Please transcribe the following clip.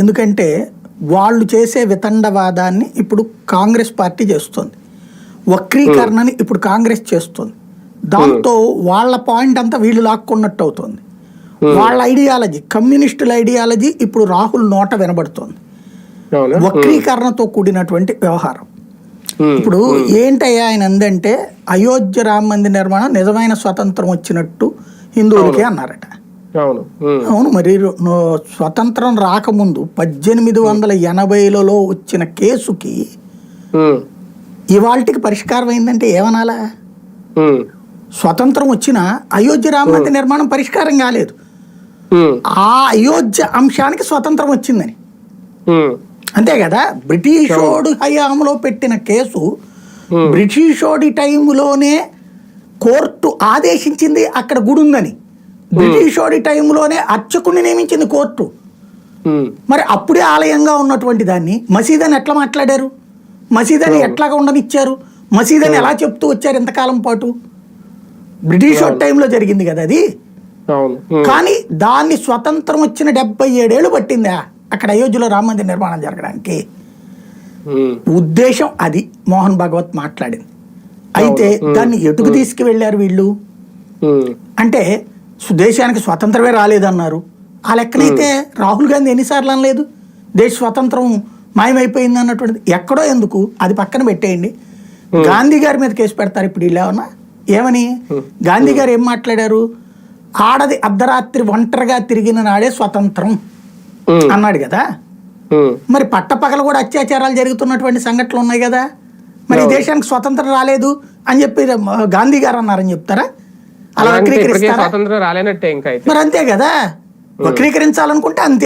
ఎందుకంటే వాళ్ళు చేసే వితండవాదాన్ని ఇప్పుడు కాంగ్రెస్ పార్టీ చేస్తుంది. వక్రీకరణని ఇప్పుడు కాంగ్రెస్ చేస్తుంది. దాంతో వాళ్ళ పాయింట్ అంతా వీళ్ళు లాక్కున్నట్టు అవుతుంది. వాళ్ళ ఐడియాలజీ కమ్యూనిస్టుల ఐడియాలజీ ఇప్పుడు రాహుల్ నోట వినబడుతోంది. వక్రీకరణతో కూడినటువంటి వ్యవహారం. ఇప్పుడు ఏంటయ్యా ఆయన అందంటే అయోధ్య రామ మందిర నిర్మాణం నిజమైన స్వతంత్రం వచ్చినట్టు హిందువులకి అన్నారట. అవును. మరి స్వతంత్రం రాకముందు పద్దెనిమిది వందల ఎనభైలలో వచ్చిన కేసుకి ఇవాళకి పరిష్కారం అయిందంటే ఏమనాలా? స్వతంత్రం వచ్చిన అయోధ్య రామ మందిర నిర్మాణం పరిష్కారం కాలేదు. ఆ అయోధ్య అంశానికి స్వతంత్రం వచ్చిందని. అంతే కదా? బ్రిటిషోడు హయాంలో పెట్టిన కేసు. బ్రిటిషోడి టైంలోనే కోర్టు ఆదేశించింది అక్కడ గుడి ఉందని బ్రిటిషోడి టైంలోనే అర్చకుడిని నియమించింది కోర్టు. మరి అప్పుడే ఆలయంగా ఉన్నటువంటి దాన్ని మసీదని ఎట్లా మాట్లాడారు? మసీదని ఎట్లాగా ఉండనిచ్చారు? మసీదని ఎలా చెప్తూ వచ్చారు ఇంతకాలం పాటు? బ్రిటిష్ టైంలో జరిగింది కదా అది? కానీ దాన్ని స్వతంత్రం వచ్చిన డెబ్బై ఏడేళ్ళు పట్టిందా అక్కడ అయోధ్యలో రామ మందిర నిర్మాణం జరగడానికి? ఉద్దేశం అది మోహన్ భగవత్ మాట్లాడింది. అయితే దాన్ని ఎటుకు తీసుకువెళ్ళారు వీళ్ళు? అంటే దేశానికి స్వతంత్రమే రాలేదన్నారు. ఆ లెక్కనైతే రాహుల్ గాంధీ ఎన్నిసార్లు అనలేదు? దేశ స్వతంత్రం మాయమైపోయింది అన్నటువంటిది ఎక్కడో ఎందుకు? అది పక్కన పెట్టేయండి. గాంధీ గారి మీద కేసు పెడతారు ఇప్పుడు వీళ్ళు ఏమన్నా? ఏమని? గాంధీ గారు ఏం మాట్లాడారు? ఆడది అర్ధరాత్రి ఒంటరిగా తిరిగిన నాడే స్వతంత్రం అన్నాడు కదా. మరి పట్టపగలు కూడా అత్యాచారాలు జరుగుతున్నటువంటి సంఘటనలు ఉన్నాయి కదా. మరి దేశానికి స్వతంత్రం రాలేదు అని చెప్పి గాంధీ గారు అన్నారని చెప్తారా? అలా స్వాతంత్రం రాలేనట్టే ఇంకా మరి అంతే కదా? వక్రీకరించాలనుకుంటే అంతే.